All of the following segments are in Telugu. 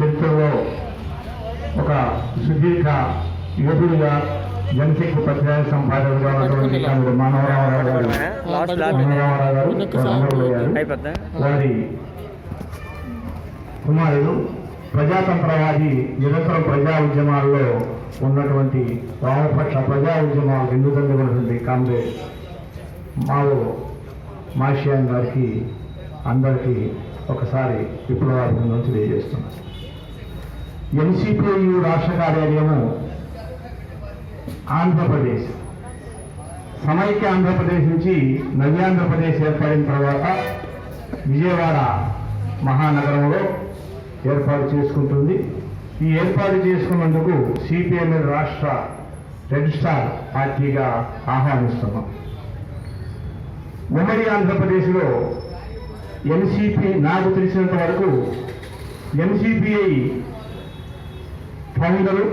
చరిత్రలో ఒక సుదీర్ఘ యోధుడిగా జనశక్తి పత్రిక సంపాదకుడుగా ఉన్నటువంటి మానవరావు గారు. మానవరావు గారు వారి కుమారుడు ప్రజాతంత్రవాది నిరంతరం ప్రజా ఉద్యమాల్లో ఉన్నటువంటి వామపక్ష ప్రజా ఉద్యమాలు వెన్నుదండుకున్నటువంటి కామ్రేడ్ మావు మాషియాన్ గారికి అందరికీ ఒకసారి విప్లవార్థం నుంచి తెలియజేస్తున్నాను. ఎన్సిపియు రాష్ట్ర కార్యాలయము ఆంధ్రప్రదేశ్. సమైక్య ఆంధ్రప్రదేశ్ నుంచి నవ్యాంధ్రప్రదేశ్ ఏర్పడిన తర్వాత విజయవాడ మహానగరంలో ఏర్పాటు చేసుకుంటుంది. ఈ ఏర్పాటు చేసుకున్నందుకు సిపిఎంఎల్ రాష్ట్ర రెడ్ స్టార్ పార్టీగా ఆహ్వానిస్తున్నాం. ఉమ్మడి ఆంధ్రప్రదేశ్లో ఎన్సిపి నాకు తెలిసినంత వరకు ఎన్సిపిఐ ఫౌండరు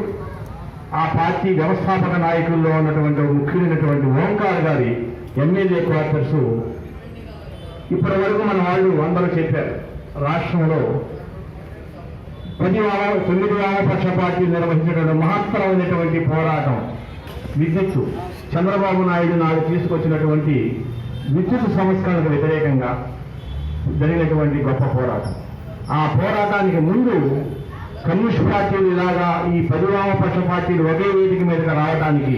ఆ పార్టీ వ్యవస్థాపక నాయకుల్లో ఉన్నటువంటి ముఖ్యులైనటువంటి ముఖ్యమైనటువంటి ఓంకార్ గారి ఎమ్మెల్యే క్వార్టర్స్ ఇప్పటి వరకు మన వాళ్ళు అందరూ చెప్పారు. రాష్ట్రంలో ప్రతి వారం తొమ్మిది వామపక్ష పార్టీలు నిర్వహించినటువంటి మహత్తరమైనటువంటి పోరాటం విద్యుత్ చంద్రబాబు నాయుడు నాడు తీసుకొచ్చినటువంటి విద్యుత్ సంస్కరణకు వ్యతిరేకంగా జరిగినటువంటి గొప్ప పోరాటం. ఆ పోరాటానికి ముందు కమ్యూనిస్ట్ పార్టీలు ఇలాగా ఈ పది వామపక్ష పార్టీలు ఒకే వేదిక మీదకి రావడానికి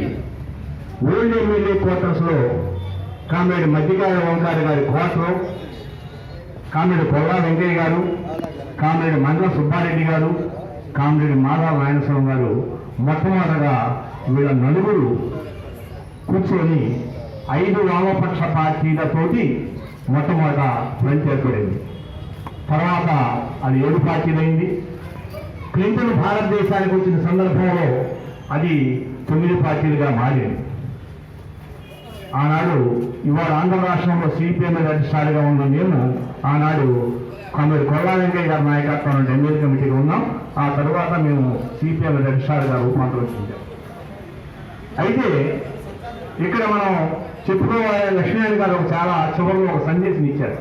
ఓల్డ్ ఎమ్మెల్యే క్వార్టర్స్లో కామ్రేడ్ మధ్యకాయ ఓంకారి గారి క్వార్టర్ కామ్రేడ్ కొల్లా వెంకయ్య గారు కామ్రేడ్ మండల సుబ్బారెడ్డి గారు కామ్రేడ్ మాధవ నాయనస్వామి గారు మొట్టమొదటగా వీళ్ళ నలుగురు కూర్చొని ఐదు వామపక్ష పార్టీలతోటి మొట్టమొదట ఫ్రంట్ ఏర్పడింది తర్వాత అది ఏడు పార్టీలైంది. క్లింటన్ భారతదేశానికి వచ్చిన సందర్భంలో అది తొమ్మిది పార్టీలుగా మారింది. ఆనాడు ఇవాళ ఆంధ్ర రాష్ట్రంలో సిపిఎం రిజిస్ట్రార్గా ఉన్న మేము ఆనాడు కొందరు కొల్లా వెంకయ్య గారి నాయకత్వం ఎమ్మెల్యే కమిటీగా ఉన్నాం. ఆ తర్వాత మేము సిపిఎం రిజిస్ట్రార్గా రూపాంతరం చెందాం. అయితే ఇక్కడ మనం చెప్పుకోవాలి లక్ష్మీనారాయణ గారు ఒక చాలా చివరిలో ఒక సందేశం ఇచ్చారు.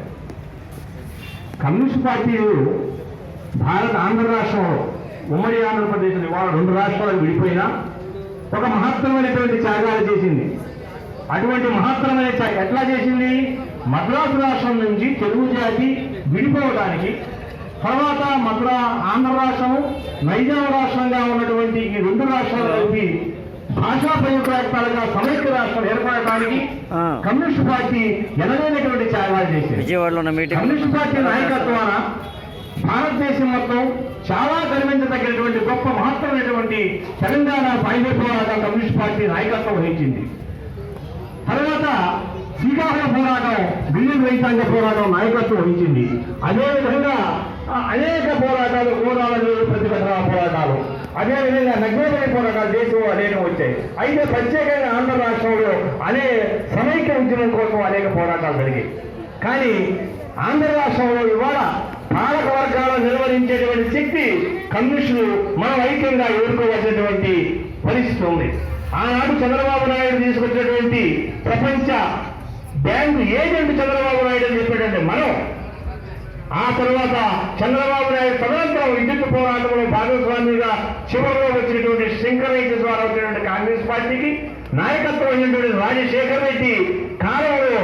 కమ్యూనిస్ట్ పార్టీలు భారత ఆంధ్ర రాష్ట్రంలో ఉమ్మడి ఆంధ్రప్రదేశ్ ఇవాళ రెండు రాష్ట్రాలకు విడిపోయినా ఒక మహత్తరమైనటువంటి త్యాగాలు చేసింది. అటువంటి మహత్తరమైన త్యాగం ఎట్లా చేసింది? మద్రాసు రాష్ట్రం నుంచి తెలుగు జాతి విడిపోవడానికి తర్వాత మద్రా ఆంధ్ర రాష్ట్రము నైజాం రాష్ట్రంగా ఉన్నటువంటి ఈ రెండు రాష్ట్రాలు కలిపి భాషా ప్రయుక్తాలుగా సమైక్య రాష్ట్రం ఏర్పడటానికి. కమ్యూనిస్ట్ పార్టీ ఎనలేనటువంటి త్యాగాలు చేసింది. కమ్యూనిస్ట్ పార్టీ నాయకత్వాన భారతదేశం మొత్తం చాలా గర్వించదగినటువంటి గొప్ప మహత్తరమైనటువంటి తెలంగాణ సాయుధ పోరాటం కమ్యూనిస్ట్ పార్టీ నాయకత్వం వహించింది. తర్వాత శ్రీకాకుళ పోరాటం బిల్లింగ్ రైతాంగ పోరాటం నాయకత్వం వహించింది. అదేవిధంగా అనేక పోరాటాలు కోరాలు నీరు ప్రతిఘటన పోరాటాలు. అదేవిధంగా నగ్నోదయ పోరాటాలు దేశం అనేకం వచ్చాయి. అయితే ప్రత్యేకంగా ఆంధ్ర రాష్ట్రంలో అనే సమైక్య ఉద్యమం కోసం అనేక పోరాటాలు జరిగాయి. కానీ ఆంధ్ర రాష్ట్రంలో ఇవాళ పాలక వర్గాలను నిర్వహించేటువంటి శక్తి కమ్యూనిస్టులు మనం ఐక్యంగా ఎదుర్కోవాల్సినటువంటి పరిస్థితి ఉంది. ఆనాడు చంద్రబాబు నాయుడు తీసుకొచ్చినటువంటి ప్రపంచ బ్యాంకు ఏజెంట్ చంద్రబాబు నాయుడు అని చెప్పేటంటే మనం. ఆ తర్వాత చంద్రబాబు నాయుడు తదనంతరం విద్యుత్ పోరాటంలో భాగస్వామిగా చివరిలో వచ్చినటువంటి శంకరైక్య ద్వారా వచ్చినటువంటి కాంగ్రెస్ పార్టీకి నాయకత్వం అయినటువంటి రాజశేఖర్ రెడ్డి కాలంలో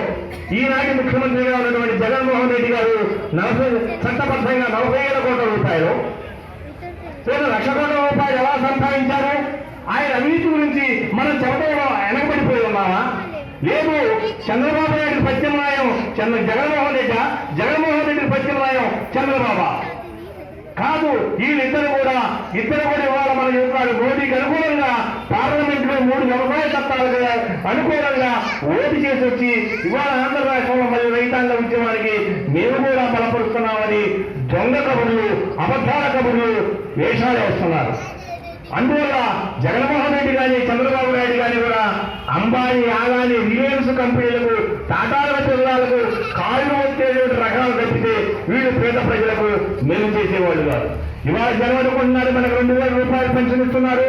ఈనాటి ముఖ్యమంత్రిగా ఉన్నటువంటి జగన్మోహన్ రెడ్డి గారు నలభై చట్టబద్ధంగా నలభై ఏడు కోట్ల రూపాయలు. లేదా లక్ష కోట్ల రూపాయలు ఎలా సంపాదించారు? ఆయన అవినీతి గురించి మనం చెప్పడం వెనకబడిపోయి ఉన్నామా లేదు చంద్రబాబు నాయుడు ప్రత్యామ్నాయం చంద్ర జగన్మోహన్ రెడ్డి జగన్మోహన్ రెడ్డి ప్రత్యామ్నాయం చంద్రబాబు. కాదు వీళ్ళిద్దరు కూడా ఇద్దరు కూడా ఇవాళ మన చెప్తారు మోడీకి అనుకూలంగా పార్లమెంట్లో మూడు వ్యవసాయ చట్టాలకు అనుకూలంగా ఓటు చేసి వచ్చి ఇవాళ ఆంధ్ర వేషాలు వేస్తున్నారు. అందువల్ల జగన్మోహన్ రెడ్డి కానీ చంద్రబాబు నాయుడు కానీ కూడా అంబానీ ఆగాని రిలయన్స్ కంపెనీలకు టాటాల జిల్లాలకు కాళ్ళు వచ్చేటువంటి రకాలు తప్పితే వీళ్ళు పేద ప్రజలకు మేలు చేసేవాళ్ళు కాదు. ఇవాళ జరగనుకుంటున్నారు మనకు రెండు వేల రూపాయలు పెన్షన్ ఇస్తున్నారు.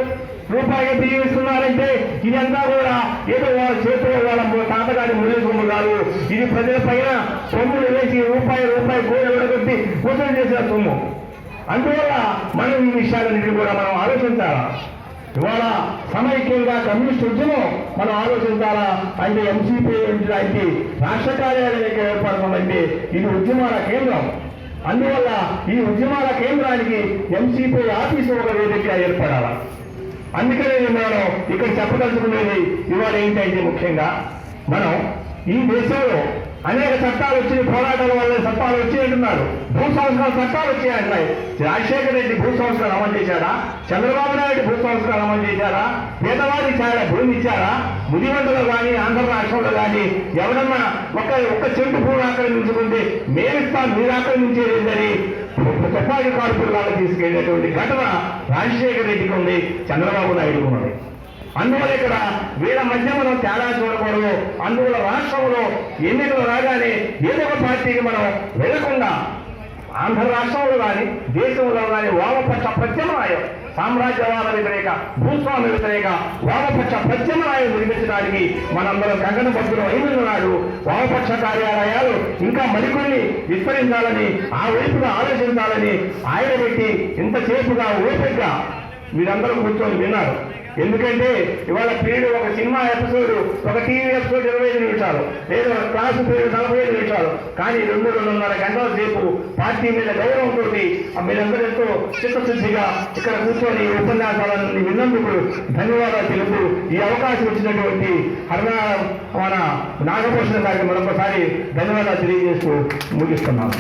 రూపాయి బియ్యం ఇస్తున్నారంటే ఇదంతా కూడా ఏదో వాళ్ళ చేతిలో వాళ్ళ తాతగారి మురళి కాదు ఇది ప్రజల పైన సొమ్ములు వేసి రూపాయి రూపాయి గోడ కొట్టి వసూలు చేసిన సొమ్ము. అందువల్ల మనం ఈ విషయాలన్నింటినీ కూడా మనం ఆలోచించాలా? ఇవాళ సమైక్యంగా కమ్యూనిస్ట్ ఉద్యమం మనం ఆలోచించాలా? అంటే ఎంసీపీ లాంటి రాష్ట్ర కార్యాలయం ఏర్పడుతుందంటే ఇది ఉద్యమాల కేంద్రం. అందువల్ల ఈ ఉద్యమాల కేంద్రానికి ఎంసీపీ ఆఫీసు ఒక వేదిక ఏర్పడాలా? అందుకనే మనం ఇక్కడ చెప్పదలుచుకునేది ఇవాళ ఏంటంటే ముఖ్యంగా మనం ఈ దేశంలో అనేక చట్టాలు వచ్చి పోరాటాల వల్ల చట్టాలు వచ్చి అంటున్నారు. భూ సంస్కరణ చట్టాలు వచ్చాయంటున్నాయి రాజశేఖర రెడ్డి భూ సంస్కరణ అమలు చేశారా చంద్రబాబు నాయుడు భూ సంస్కరణ అమలు చేశారా పేదవాడి చాలా భూమి ఇచ్చారా? ముదివండలో కానీ ఆంధ్ర రాష్ట్రంలో కానీ ఎవరన్నా ఒక ఒక్క చెట్టు భూమి ఆక్రమించుకుంటే మేమిస్తాం మీరు ఆక్రమించేది తుపాకీ కాల్పులు వాళ్ళకి తీసుకెళ్ళినటువంటి ఘటన రాజశేఖర రెడ్డికి ఉంది చంద్రబాబు నాయుడుకు ఉన్నది. అందువల్ల ఇక్కడ వీళ్ళ మధ్య మనం తేడా చూడకూడదు. అందువల్ల రాష్ట్రంలో ఎన్నికలు రాగానే ఏదో ఒక పార్టీకి మనం వెళ్ళకుండా ఆంధ్ర రాష్ట్రంలో కానీ దేశంలో కానీ వామపక్ష ప్రత్యామ్నాయం సామ్రాజ్యవాద వ్యతిరేక భూస్వామి వ్యతిరేక వామపక్ష ప్రత్యామ్నాయం నిర్మించడానికి మనందరం గగన భక్తులు అయిన వామపక్ష కార్యాలయాలు ఇంకా మరికొన్ని విస్తరించాలని ఆ వైపుగా ఆలోచించాలని ఆయన పెట్టి ఇంతసేపుగా ఓపికగా మీరందరూ కూర్చొని విన్నారు. ఎందుకంటే ఇవాళ పీరియడ్ ఒక సినిమా ఎపిసోడ్ ఒక టీవీ ఎపిసోడ్ ఇరవై ఐదు నిమిషాలు లేదా ఒక క్లాసు పీరియడ్ నలభై ఐదు నిమిషాలు. కానీ రెండు రెండున్నర గంటల సేపు పార్టీ మీద గౌరవంతో మీరందరూ ఎంతో చిత్తశుద్ధిగా ఇక్కడ కూర్చొని ఉపన్యాసాలను విన్నందుకు ధన్యవాదాలు తెలుపు ఈ అవకాశం ఇచ్చినటువంటి హరణ మన నాగభూషణ గారికి మరొకసారి ధన్యవాదాలు తెలియజేస్తూ ముగిస్తున్నాను.